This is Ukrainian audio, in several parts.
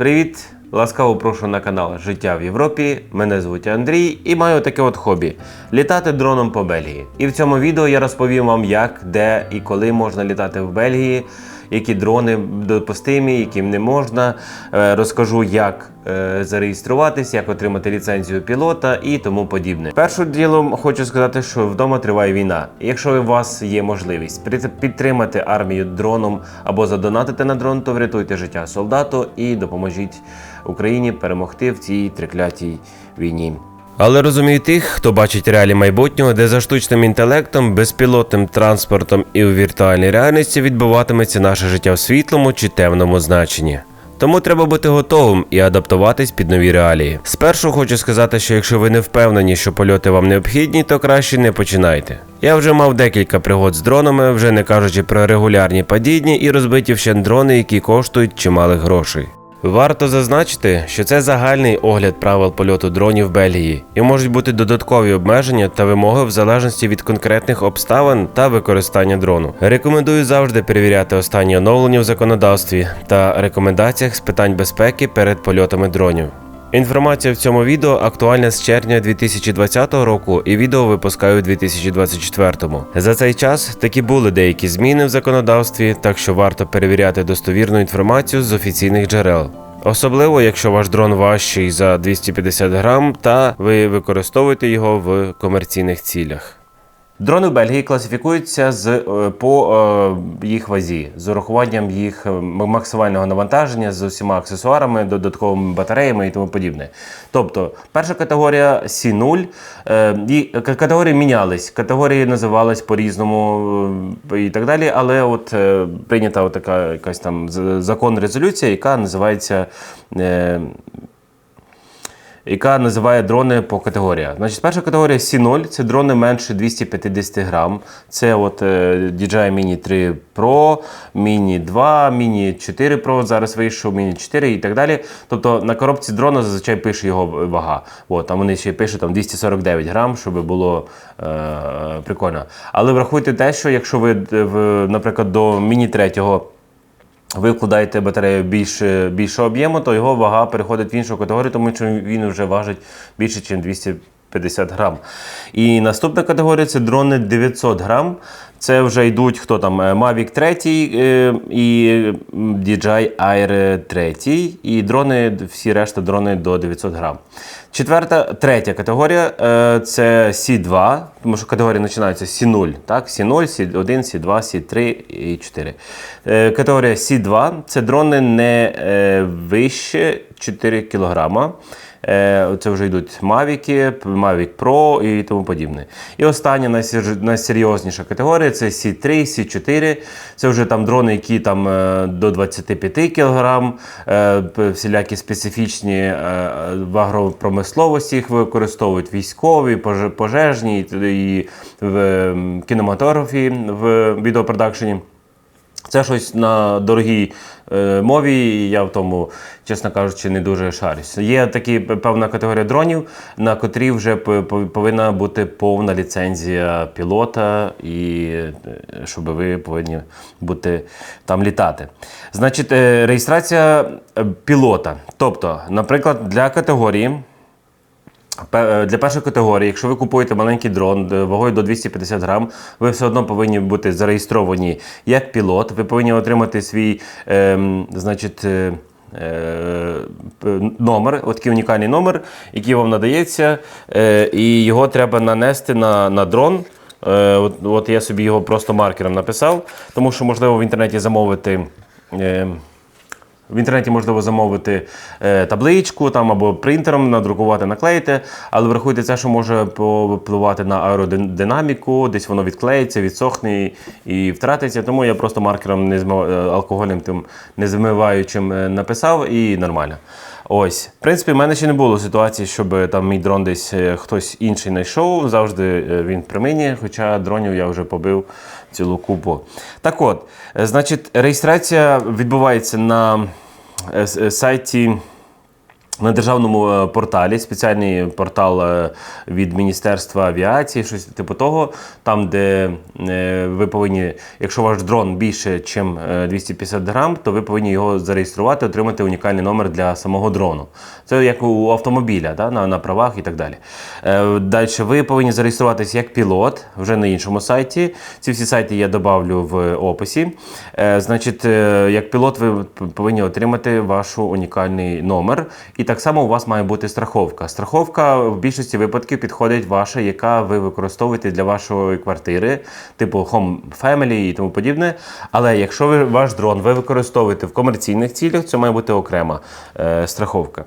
Привіт! Ласкаво прошу на канал Життя в Європі. Мене звуть Андрій і маю таке от хобі літати дроном по Бельгії. І в цьому відео я розповім вам, як, де і коли можна літати в Бельгії, які дрони допустимі, яким не можна. Е, Розкажу, як е, зареєструватись, як отримати ліцензію пілота і тому подібне. Першим ділом хочу сказати, що вдома триває війна. Якщо у вас є можливість підтримати армію дроном або задонатити на дрон, то врятуйте життя солдату і допоможіть Україні перемогти в цій триклятій війні. Але розумію тих, хто бачить реалії майбутнього, де за штучним інтелектом, безпілотним транспортом і у віртуальній реальності відбуватиметься наше життя в світлому чи темному значенні. Тому треба бути готовим і адаптуватись під нові реалії. Спершу хочу сказати, що якщо ви не впевнені, що польоти вам необхідні, то краще не починайте. Я вже мав декілька пригод з дронами, вже не кажучи про регулярні падіння і розбиті вщент дрони, які коштують чималих грошей. Варто зазначити, що це загальний огляд правил польоту дронів Бельгії, і можуть бути додаткові обмеження та вимоги в залежності від конкретних обставин та використання дрону. Рекомендую завжди перевіряти останні оновлення в законодавстві та рекомендаціях з питань безпеки перед польотами дронів. Інформація в цьому відео актуальна з червня 2020 року, і відео випускаю у 2024. За цей час такі були деякі зміни в законодавстві, так що варто перевіряти достовірну інформацію з офіційних джерел. Особливо, якщо ваш дрон важчий за 250 грам та ви використовуєте його в комерційних цілях. Дрони в Бельгії класифікуються з е, по е, їх вазі, з урахуванням їх е, максимального навантаження з усіма аксесуарами, додатковими батареями і тому подібне. Тобто, перша категорія C0, е, і категорії мінялись, категорії називались по-різному і так далі. Але от прийнята така якась там закон резолюція, яка називається. Яка називає дрони по категоріях. Значить, перша категорія C0 це дрони менше 250 грам. Це от DJI Mini 3 Pro, Mini 2, Mini 4 Pro, зараз вийшов, Mini 4 і так далі. Тобто на коробці дрона зазвичай пише його вага. От, там вони ще пишуть там 249 грам, щоб було е, прикольно. Але врахуйте те, що якщо ви, е, наприклад, до Mini 3 ви вкладаєте батарею більше, більшого об'єму, то його вага переходить в іншу категорію, тому що він вже важить більше, ніж 250 грам. І наступна категорія це дрони 900 грам. Це вже йдуть хто там е, Mavic 3 е, і DJI Air 3. І дрони, всі решта дрони до 900 грам. Четверта, третя категорія е, це C2, тому що категорії починаються з C0, так? C0, C1, C2, C3 і 4. Е, Категорія C2 це дрони не е, вище 4 кг. Е, Це вже йдуть Mavic, Mavic Pro і тому подібне. І остання найсер- найсерйозніша категорія це C3, C4. Це вже там дрони, які там до 25 кг, всілякі специфічні е, в агропромисловості їх використовують військові, пожежні і, в ем, кінематографі, в відеопродакшені. Це щось на дорогій е, мові, і я в тому, чесно кажучи, не дуже шарюсь. Є такі певна категорія дронів, на котрі вже повинна бути повна ліцензія пілота, і е, щоб ви повинні бути там літати. Значить, е, реєстрація е, пілота. Тобто, наприклад, для категорії. Пе- Для першої категорії, якщо ви купуєте маленький дрон е, вагою до 250 грам, ви все одно повинні бути зареєстровані як пілот. Ви повинні отримати свій ем, значить, е, е, п- номер, такий унікальний номер, який вам надається, е, і його треба нанести на, на дрон. Е, от, от я собі його просто маркером написав, тому що можливо в інтернеті замовити. В інтернеті можливо замовити е, табличку там або принтером, надрукувати, наклеїти, але врахуйте це, що може впливати на аеродинаміку, десь воно відклеїться, відсохне і, втратиться. Тому я просто маркером не змив, е, алкогольним тим незмиваючим е, написав і нормально. Ось, в принципі, в мене ще не було ситуації, щоб е, там мій дрон десь е, хтось інший знайшов. Завжди е, він при мені, хоча дронів я вже побив цілу купу. Так от, значить, реєстрація відбувається на сайті На державному е, порталі, спеціальний портал е, від Міністерства авіації, щось типу того, там, де е, ви повинні, якщо ваш дрон більше, ніж 250 грам, то ви повинні його зареєструвати, отримати унікальний номер для самого дрону. Це як у автомобіля, да, на, на правах і так далі. Далі ви повинні зареєструватися як пілот вже на іншому сайті. Ці всі сайти я добавлю в описі. Значить, як пілот, ви повинні отримати ваш унікальний номер. І так само у вас має бути страховка. Страховка в більшості випадків підходить ваша, яка ви використовуєте для вашої квартири, типу Home Family і тому подібне. Але якщо ви ваш дрон ви використовуєте в комерційних цілях, це має бути окрема е, страховка.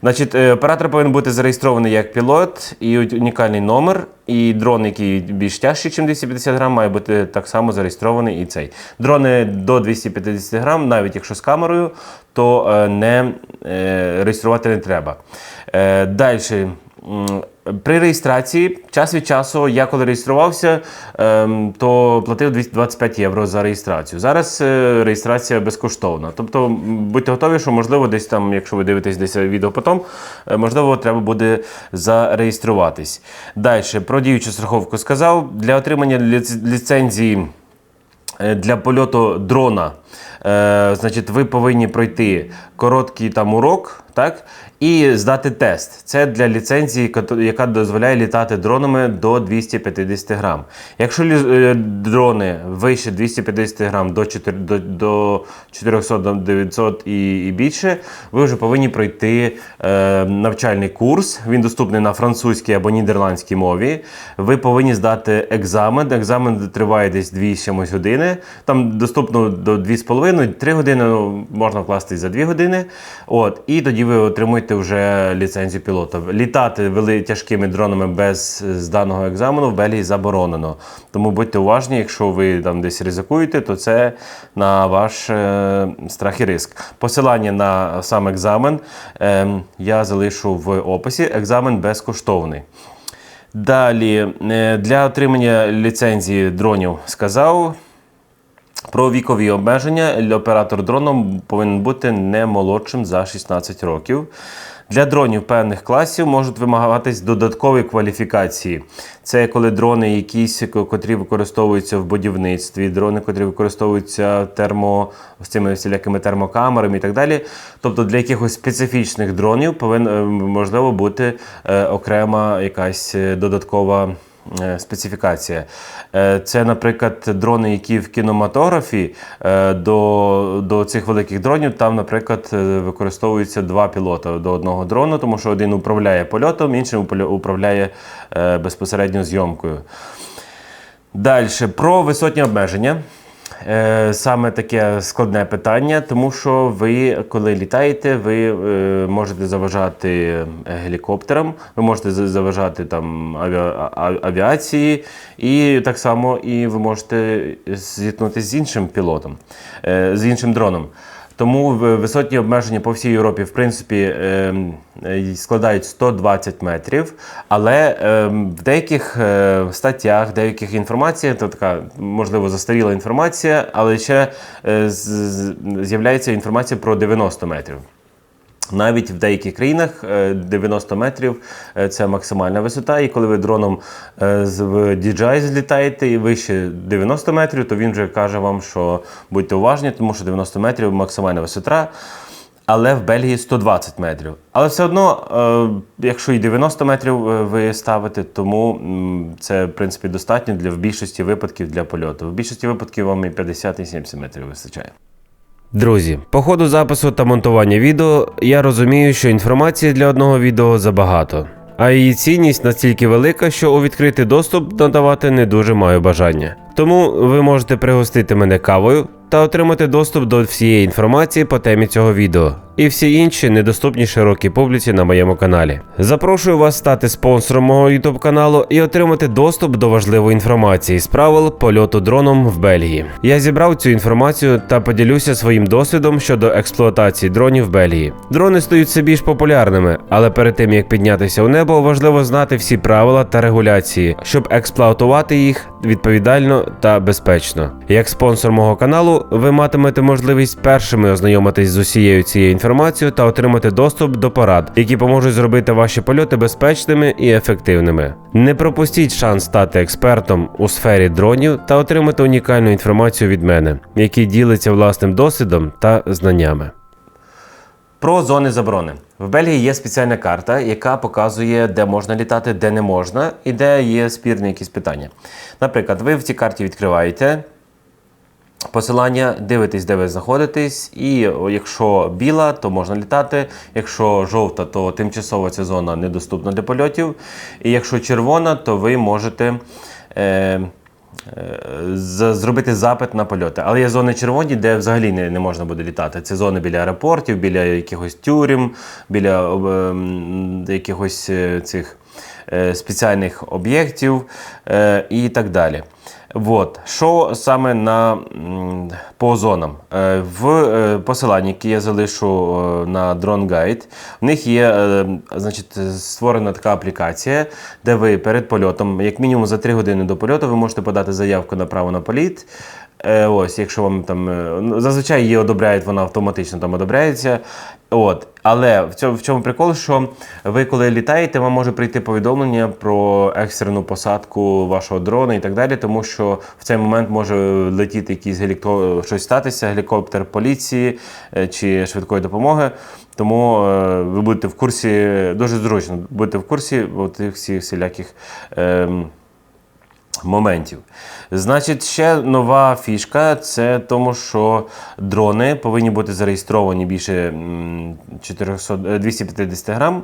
Значить, е, оператор повинен бути зареєстрований як пілот і унікальний номер. І дрон, який більш тяжчий, ніж 250 грам, має бути так само зареєстрований і цей. Дрони до 250 грам, навіть якщо з камерою, то е, не е, реєструвати не треба. Е, Далі. При реєстрації час від часу, я коли реєструвався, ем, то платив 225 євро за реєстрацію. Зараз реєстрація безкоштовна. Тобто будьте готові, що можливо десь там, якщо ви дивитесь десь відео потім, можливо, треба буде зареєструватись. Далі про діючу страховку сказав. Для отримання ліцензії для польоту дрона. Е, значить, ви повинні пройти короткий там урок, так? І здати тест. Це для ліцензії, яка дозволяє літати дронами до 250 грам. Якщо е, дрони вище 250 грам до, 4, до, до 400 до 900 і, і більше, ви вже повинні пройти е, навчальний курс. Він доступний на французькій або нідерландській мові. Ви повинні здати екзамен. Екзамен триває десь 2 чимось години. Там доступно до 2,5-3 години, ну, можна вкласти за 2 години. От, і тоді ви отримуєте вже ліцензію пілота. Літати вели тяжкими дронами без зданого екзамену в Бельгії заборонено. Тому будьте уважні, якщо ви там десь ризикуєте, то це на ваш е, страх і риск. Посилання на сам екзамен е, я залишу в описі. Екзамен безкоштовний. Далі, е, для отримання ліцензії дронів сказав. Про вікові обмеження оператор дроном повинен бути не молодшим за 16 років. Для дронів певних класів можуть вимагатись додаткові кваліфікації. Це коли дрони, якісь, котрі використовуються в будівництві, дрони, котрі використовуються термо, з цими всілякими термокамерами і так далі. Тобто для якихось специфічних дронів повинна можливо бути е, окрема якась е, додаткова е, специфікація. Е, Це, наприклад, дрони, які в кінематографі е, до, до цих великих дронів, там, наприклад, е, використовуються два пілота до одного дрону, тому що один управляє польотом, інший управляє е, безпосередньо зйомкою. Далі про висотні обмеження. Е, Саме таке складне питання, тому що ви, коли літаєте, ви е, можете заважати гелікоптерам, ви можете заважати там авіації, і так само і ви можете зіткнутися з іншим пілотом, е, з іншим дроном. Тому висотні обмеження по всій Європі, в принципі, ем, е, складають 120 метрів, але ем, в деяких е, статтях, деяких інформаціях, то така можливо застаріла інформація, але ще е, з'являється інформація про 90 метрів. Навіть в деяких країнах е, 90 метрів е, це максимальна висота. І коли ви дроном е, з- DJI злітаєте і вище 90 метрів, то він вже каже вам, що будьте уважні, тому що 90 метрів максимальна висота. Але в Бельгії 120 метрів. Але все одно, е, якщо і 90 метрів е, ви ставите, тому це в принципі достатньо для в більшості випадків для польоту. В більшості випадків вам і 50 і 70 метрів вистачає. Друзі, по ходу запису та монтування відео я розумію, що інформації для одного відео забагато, а її цінність настільки велика, що у відкритий доступ надавати не дуже маю бажання. Тому ви можете пригостити мене кавою та отримати доступ до всієї інформації по темі цього відео і всі інші недоступні широкій публіці на моєму каналі. Запрошую вас стати спонсором мого YouTube каналу і отримати доступ до важливої інформації з правил польоту дроном в Бельгії. Я зібрав цю інформацію та поділюся своїм досвідом щодо експлуатації дронів в Бельгії. Дрони стають все більш популярними, але перед тим як піднятися у небо, важливо знати всі правила та регуляції, щоб експлуатувати їх відповідально та безпечно. Як спонсор мого каналу, ви матимете можливість першими ознайомитись з усією цією інформацією та отримати доступ до порад, які поможуть зробити ваші польоти безпечними і ефективними. Не пропустіть шанс стати експертом у сфері дронів та отримати унікальну інформацію від мене, який ділиться власним досвідом та знаннями. Про зони заборони. В Бельгії є спеціальна карта, яка показує, де можна літати, де не можна, і де є спірні якісь питання. Наприклад, ви в цій карті відкриваєте посилання, дивитесь, де ви знаходитесь, і якщо біла, то можна літати. Якщо жовта, то тимчасово ця зона недоступна для польотів. І якщо червона, то ви можете. Е, зробити запит на польоти. Але є зони червоні, де взагалі не, не можна буде літати. Це зони біля аеропортів, біля якихось тюрем, біля ем, якихось е, цих е, спеціальних об'єктів е, і так далі. От. Що саме на, по зонам? Е, В е, посиланні, яке я залишу е, на Drone Guide, в них є значить, створена така аплікація, де ви перед польотом, як мінімум за 3 години до польоту, ви можете подати заявку на право на політ. Е, Ось, якщо вам там е, ну, зазвичай її одобряють, вона автоматично там одобряється. От. Але в цьому, в чому прикол, що ви коли літаєте, вам може прийти повідомлення про екстрену посадку вашого дрона і так далі, тому що в цей момент може летіти якийсь гелікоптер, щось статися, гелікоптер поліції е, чи швидкої допомоги. Тому е, ви будете в курсі, дуже зручно будете в курсі от всіх всіляких. ем, моментів. Значить, ще нова фішка це тому, що дрони повинні бути зареєстровані більше 400, е, 250 грам.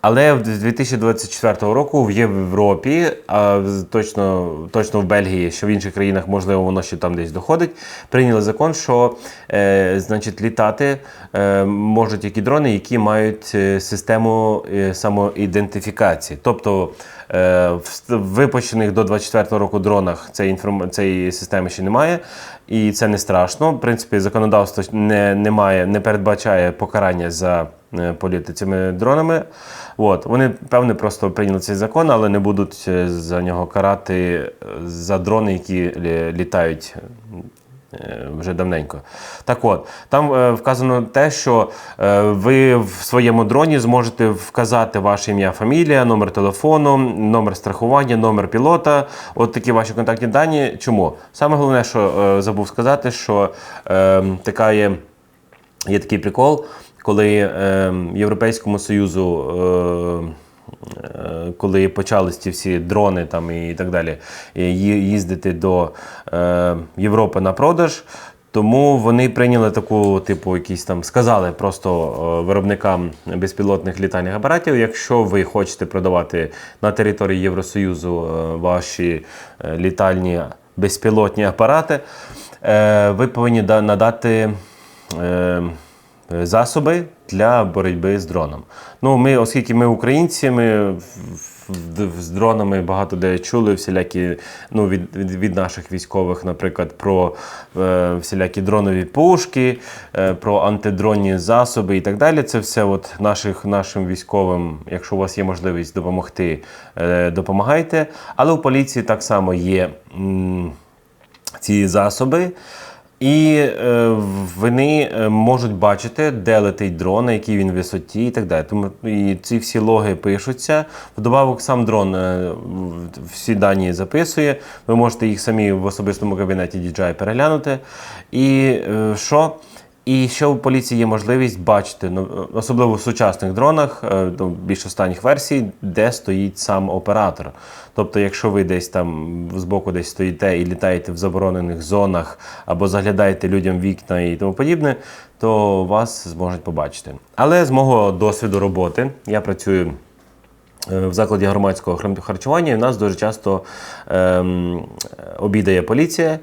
Але в 2024 року в Європі, а точно, точно в Бельгії, що в інших країнах, можливо, воно ще там десь доходить, прийняли закон, що е, значить, літати е, можуть які дрони, які мають е, систему е, самоідентифікації. Тобто е, в випущених до 24 року дронах цієї, інформ... цієї системи ще немає, і це не страшно. В принципі, законодавство не, не, має, не передбачає покарання за політи цими дронами. От. Вони, певне, просто прийняли цей закон, але не будуть е, за нього карати е, за дрони, які літають е, вже давненько. Так от, там е, вказано те, що е, ви в своєму дроні зможете вказати ваше ім'я, фамілія, номер телефону, номер страхування, номер пілота. От такі ваші контактні дані. Чому? Саме головне, що е, забув сказати, що е, така є. Є такий прикол, коли е, Європейському Союзу, е, е, коли почались ці всі дрони там і так далі, їздити до е, Європи на продаж. Тому вони прийняли таку, типу, якісь там сказали просто е, виробникам безпілотних літальних апаратів, якщо ви хочете продавати на території Євросоюзу е, ваші е, літальні безпілотні апарати, ви повинні да- надати засоби для боротьби з дроном. Ну, ми, оскільки ми українці, з дронами багато де чули всілякі ну, від, від, від наших військових, наприклад, про е, всілякі дронові пушки, е, про антидронні засоби і так далі. Це все от наших, нашим військовим, якщо у вас є можливість допомогти, е, допомагайте. Але у поліції так само є. м, ці засоби. І е, вони е, можуть бачити, де летить дрон, на якій він висоті і так далі. Тому і ці всі логи пишуться. Вдобавок сам дрон е, всі дані записує. Ви можете їх самі в особистому кабінеті DJI переглянути. І е, що? І ще у поліції є можливість бачити, ну, особливо в сучасних дронах, е, ну, більш останніх версій, де стоїть сам оператор. Тобто, якщо ви десь там збоку десь стоїте і літаєте в заборонених зонах або заглядаєте людям вікна і тому подібне, то вас зможуть побачити. Але з мого досвіду роботи я працюю е, в закладі громадського харчування, і в нас дуже часто ем, обідає поліція.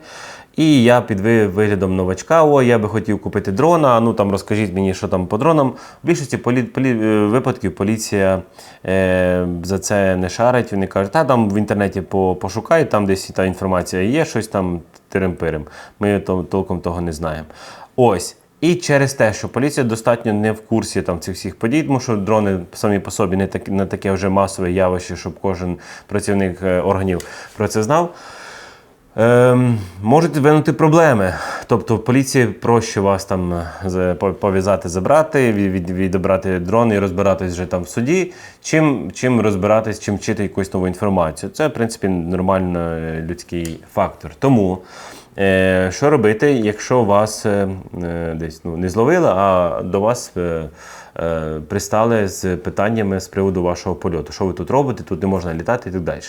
І я під виглядом новачка, о, я би хотів купити дрона. Ну там розкажіть мені, що там по дронам. В більшості полі, полі, е, випадків поліція е, за це не шарить. Вони кажуть, та там в інтернеті по, пошукай, там десь та інформація є, щось там тирим-пирим. Ми то, толком того не знаємо. Ось. І через те, що поліція достатньо не в курсі там цих всіх подій, тому що дрони самі по собі не так не таке вже масове явище, щоб кожен працівник е, органів про це знав. Ем, можуть виникнути проблеми. Тобто поліції проще вас там е, за- по- пов'язати, забрати, від, від- відібрати дрон і розбиратись вже там в суді, чим, чим розбиратись, чим вчити якусь нову інформацію. Це, в принципі, нормально е, людський фактор. Тому е, що робити, якщо вас десь ну, не зловили, а до вас. Е, е, пристали з питаннями з приводу вашого польоту. Що ви тут робите, тут не можна літати і так далі.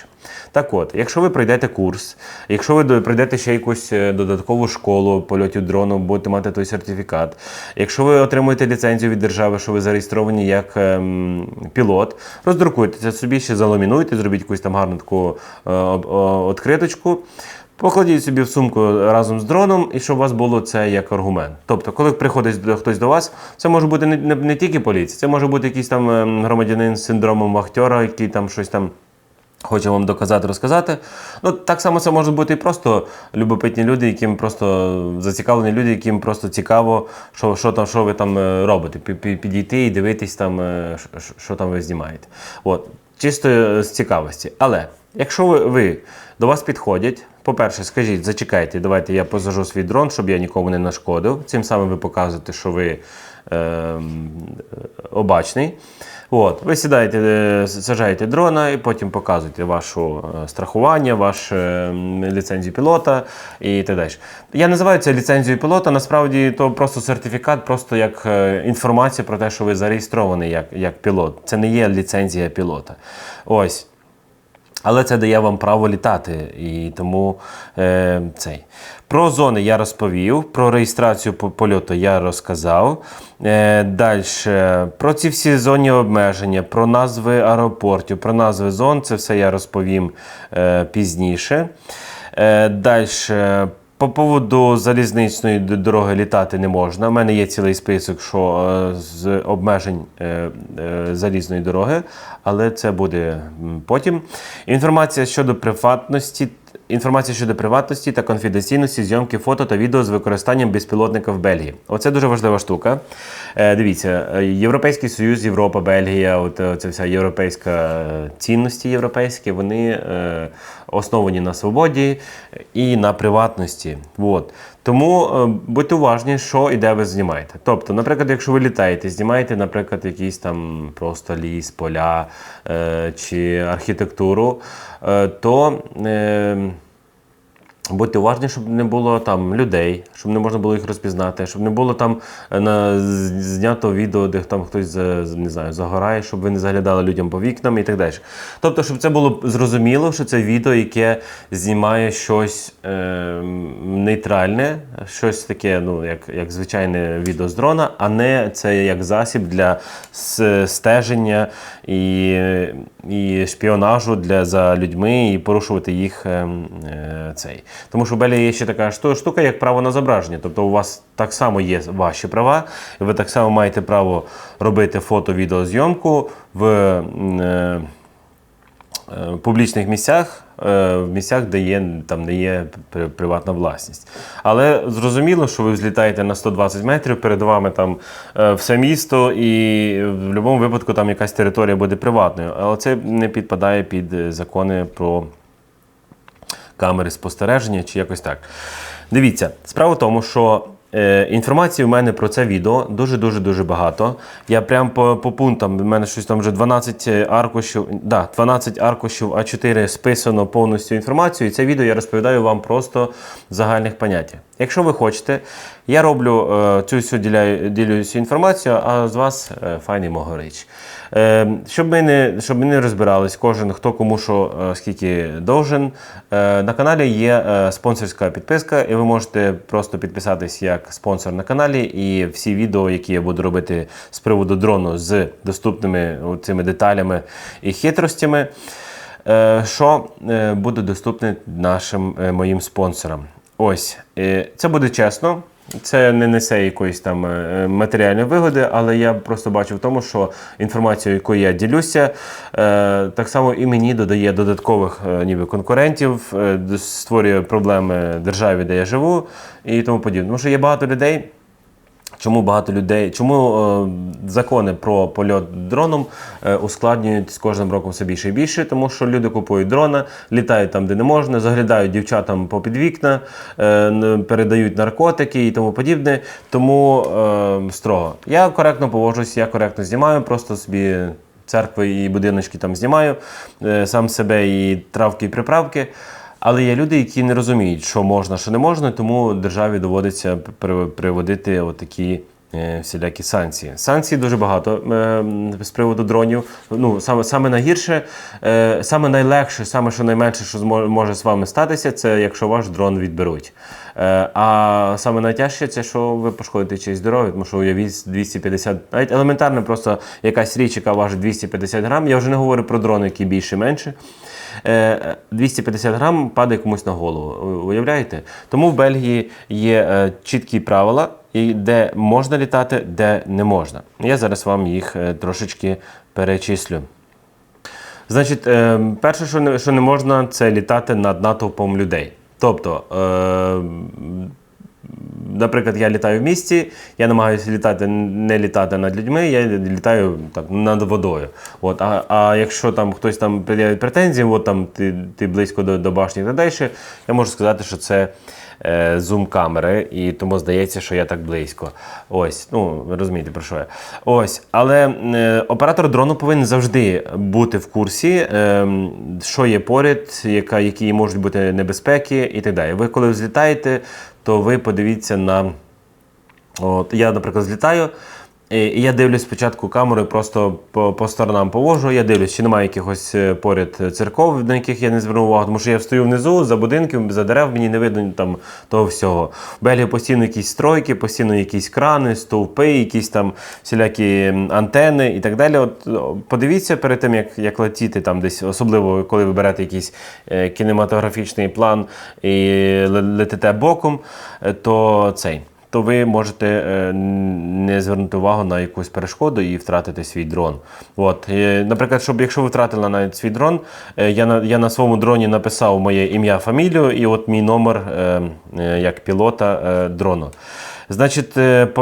Так от, якщо ви пройдете курс, якщо ви пройдете ще якусь е, додаткову школу польотів дрону, будете мати той сертифікат, якщо ви отримуєте ліцензію від держави, що ви зареєстровані як ем, пілот, роздрукуйте це собі, ще заламінуйте, зробіть якусь там гарну таку е, о- відкриточку. Покладіть собі в сумку разом з дроном, і щоб у вас було це як аргумент. Тобто, коли приходить хтось до вас, це може бути не, не, не тільки поліція, це може бути якийсь там ем, громадянин з синдромом вахтера, який там щось там. Хоче вам доказати, розказати. Ну, так само це можуть бути і просто любопитні люди, яким просто зацікавлені люди, яким просто цікаво, що, що, там, що ви там е, робите. Пі- пі- Підійти і дивитись, там, е, що- там ви знімаєте. От. Чисто е, з цікавості. Але якщо ви, ви до вас підходять, по-перше, скажіть, зачекайте, давайте я позажу свій дрон, щоб я нікому не нашкодив. Цим самим ви показуєте, що ви ем, обачний. От, ви сідаєте, е, сажаєте дрона і потім показуєте ваше страхування, вашу ліцензію пілота і так далі. Я називаю це ліцензією пілота. Насправді то просто сертифікат, просто як е, інформація про те, що ви зареєстрований як, як пілот. Це не є ліцензія пілота. Ось. Але це дає вам право літати. І тому е, цей. Про зони я розповів, про реєстрацію польоту я розказав. Е, Далі про ці всі зоні обмеження, про назви аеропортів, про назви зон, це все я розповім е, пізніше. Е, Далі. По поводу залізничної дороги літати не можна. У мене є цілий список, що е, з обмежень е, е, залізної дороги, але це буде потім. Інформація щодо приватності. Інформація щодо приватності та конфіденційності зйомки фото та відео з використанням безпілотника в Бельгії. Оце дуже важлива штука. Е, дивіться, е, Європейський Союз, Європа, Бельгія, от це ця вся європейська е, цінності європейські, вони е, основані на свободі і на приватності. От. Тому е, будьте уважні, що і де ви знімаєте. Тобто, наприклад, якщо ви літаєте, знімаєте, наприклад, якийсь там просто ліс, поля е, чи архітектуру, е, то. Будьте уважні, щоб не було там людей, щоб не можна було їх розпізнати, щоб не було там е, на знято відео, де там хтось з- не знаю, загорає, щоб ви не заглядали людям по вікнам і так далі. Тобто, щоб це було зрозуміло, що це відео, яке знімає щось е, нейтральне, щось таке, ну як, як звичайне відео з дрона, а не це як засіб для стеження і, і шпіонажу для за людьми і порушувати їх е, е, цей. Тому що в Белі є ще така штука, як право на зображення. Тобто у вас так само є ваші права, і ви так само маєте право робити фото-відеозйомку в е, е, публічних місцях, е, в місцях, де є там не є приватна власність. Але зрозуміло, що ви взлітаєте на 120 метрів, перед вами там е, все місто, і в будь-якому випадку там якась територія буде приватною. Але це не підпадає під е, закони про камери спостереження чи якось так. Дивіться, справа в тому, що е, інформації у мене про це відео дуже-дуже дуже багато. Я прям по, по пунктам, в мене щось там вже 12 аркушів, да, 12 аркушів А4 списано повністю інформацію. І це відео я розповідаю вам просто в загальних поняттях. Якщо ви хочете, я роблю е, цю всю діляю, ділю цю інформацію, а з вас е, файний могорич. Е, щоб ми не щоб ми не розбирались, кожен хто кому що скільки должен. Е, на каналі є спонсорська підписка, і ви можете просто підписатись як спонсор на каналі. І всі відео, які я буду робити з приводу дрону з доступними цими деталями і хитростями. Що буде доступне нашим моїм спонсорам. Ось, е, це буде чесно. Це не несе якоїсь там е, матеріальної вигоди, але я просто бачу в тому, що інформацію, якою я ділюся, е, так само і мені додає додаткових ніби конкурентів, створює проблеми державі, де я живу, і тому подібне. Тому що є багато людей. Чому багато людей, чому е, закони про польот дроном е, ускладнюють з кожним роком все більше і більше, тому що люди купують дрона, літають там, де не можна, заглядають дівчатам попід вікна, е, передають наркотики і тому подібне. Тому е, строго. Я коректно поводжусь, я коректно знімаю, просто собі церкви і будиночки там знімаю, е, сам себе і травки, і приправки. Але є люди, які не розуміють, що можна, що не можна, тому державі доводиться при- приводити отакі всілякі санкції. Санкцій дуже багато е, з приводу дронів. Ну, саме, саме найгірше, е, саме найлегше, саме що найменше, що може з вами статися, це якщо ваш дрон відберуть. Е, а саме найтяжче це, що ви пошкодите чиєсь здоров'я, тому що уявіть 250, навіть елементарно, просто якась річ, яка важить 250 грам. Я вже не говорю про дрони, які більше менше. Е, 250 грам падає комусь на голову. Уявляєте? Тому в Бельгії є е, чіткі правила, і де можна літати, де не можна. Я зараз вам їх е, трошечки перечислю. Значить, е, перше, що не, що не можна, це літати над натовпом людей. Тобто, е, наприклад, я літаю в місті, я намагаюся літати, не літати над людьми, я літаю так, над водою. От, а, а якщо там хтось там пред'явить претензії, от там ти, ти близько до, до башні і так далі, я можу сказати, що це е, зум камери, і тому здається, що я так близько. Ось, ну розумієте про що я. Ось, але е, оператор дрону повинен завжди бути в курсі, е, що є поряд, яка, які можуть бути небезпеки і так далі. Ви коли злітаєте, то ви подивіться на. От, я, наприклад, злітаю. І і я дивлюсь спочатку камерою, просто по, по сторонам повожу. Я дивлюсь, чи немає якихось е, поряд церков, на яких я не звернув увагу, тому що я встаю внизу за будинком, за дерев, мені не видно там того всього. В Бельгії постійно якісь стройки, постійно якісь крани, стовпи, якісь там всілякі антени і так далі. От подивіться перед тим, як, як летіти там десь, особливо коли ви берете якийсь е, кінематографічний план і летите боком, е, то цей то ви можете е, не звернути увагу на якусь перешкоду і втратити свій дрон. От, наприклад, щоб якщо ви втратили навіть свій дрон, е, я на я на своєму дроні написав моє ім'я, фамілію і от мій номер е, як пілота дрону. Значить,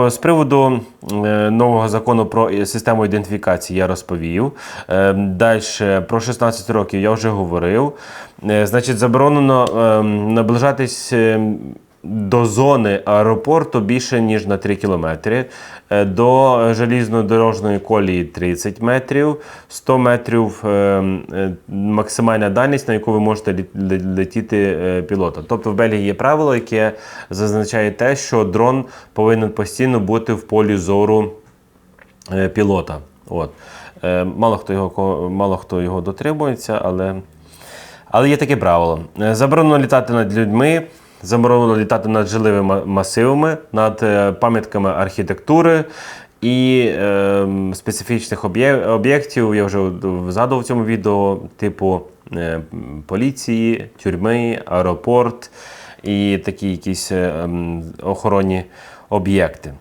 з приводу нового закону про систему ідентифікації я розповів. Далі про 16 років я вже говорив. Значить, заборонено е, наближатись. До зони аеропорту більше ніж на 3 кілометри, Е, до желізнодорожної колії 30 метрів, 100 метрів е, е, максимальна дальність, на яку ви можете летіти пілотом. Тобто в Бельгії є правило, яке зазначає те, що дрон повинен постійно бути в полі зору пілота. От. Мало хто його, мало хто його дотримується, але, але є таке правило. Заборонено літати над людьми, заборонено літати над жилими масивами, над е, пам'ятками архітектури. І е, специфічних об'єктів я вже згадував в цьому відео, типу е, поліції, тюрми, аеропорт і такі якісь е, охоронні об'єкти.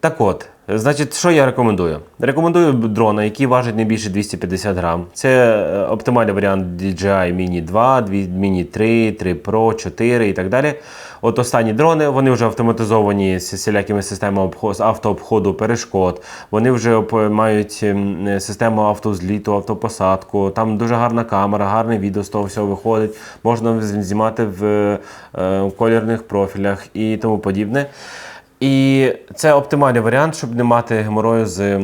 Так от, значить, що я рекомендую? Рекомендую дрона, який важить не більше 250 грам. Це е, оптимальний варіант DJI Mini 2, Mini 3, 3 Pro, 4 і так далі. От останні дрони, вони вже автоматизовані з всілякими системами автообходу перешкод. Вони вже мають ем, систему автозліту, автопосадку. Там дуже гарна камера, гарне відео з того всього виходить. Можна знімати в е, колірних профілях і тому подібне. І це оптимальний варіант, щоб не мати геморою з е,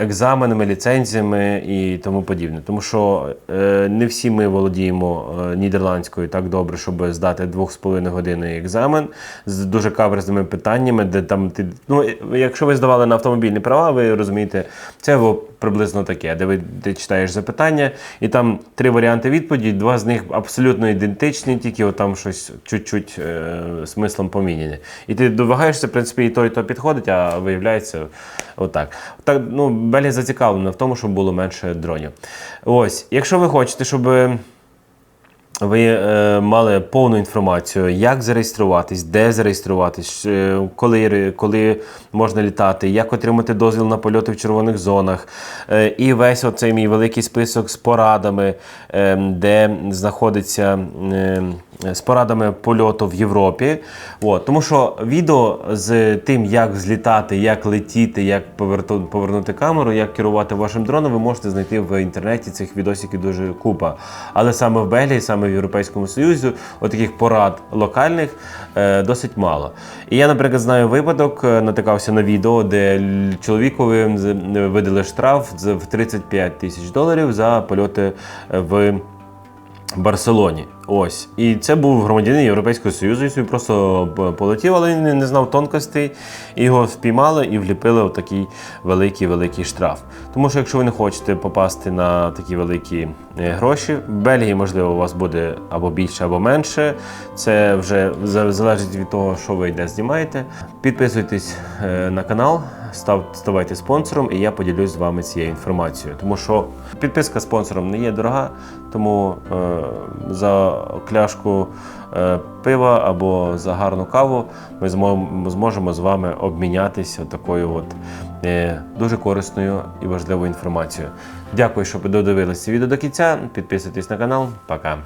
екзаменами, ліцензіями і тому подібне. Тому що е, не всі ми володіємо е, нідерландською так добре, щоб здати 2,5 години екзамен з дуже каверзними питаннями, де там ти. Ну, якщо ви здавали на автомобільні права, ви розумієте, це приблизно таке, де ви ти читаєш запитання, і там три варіанти відповіді, два з них абсолютно ідентичні, тільки от там щось чуть-чуть е, смислом поміняне. І ти довагаєшся, в принципі, і то, і то підходить, а виявляється отак. Так, ну, Белгія зацікавлена в тому, щоб було менше дронів. Ось, якщо ви хочете, щоб. Ви е, мали повну інформацію, як зареєструватись, де зареєструватись, е, коли, коли можна літати, як отримати дозвіл на польоти в червоних зонах. Е, і весь оцей мій великий список з порадами, е, де знаходиться. Е, з порадами польоту в Європі. От, тому що відео з тим, як злітати, як летіти, як повернути камеру, як керувати вашим дроном, ви можете знайти в інтернеті цих відосиків дуже купа. Але саме в Бельгії, саме в Європейському Союзі, отаких порад локальних е, досить мало. І я, наприклад, знаю випадок, е, натикався на відео, де чоловікові видали штраф в 35 тисяч доларів за польоти е, в. Барселоні. Ось. І це був громадянин Європейського Союзу, і собі просто полетів, але він не- знав тонкостей. Його спіймали і вліпили в такий великий великий штраф. Тому що якщо ви не хочете попасти на такі великі е, гроші, в Бельгії, можливо, у вас буде або більше, або менше. Це вже залежить від того, що ви де знімаєте. Підписуйтесь е, на канал, став, ставайте спонсором, і я поділюсь з вами цією інформацією. Тому що підписка спонсором не є дорога, тому е, за кляшку е, пива або за гарну каву ми зможемо з вами обмінятися такою от е, дуже корисною і важливою інформацією. Дякую, що додивилися відео до кінця. Підписуйтесь на канал. Пока.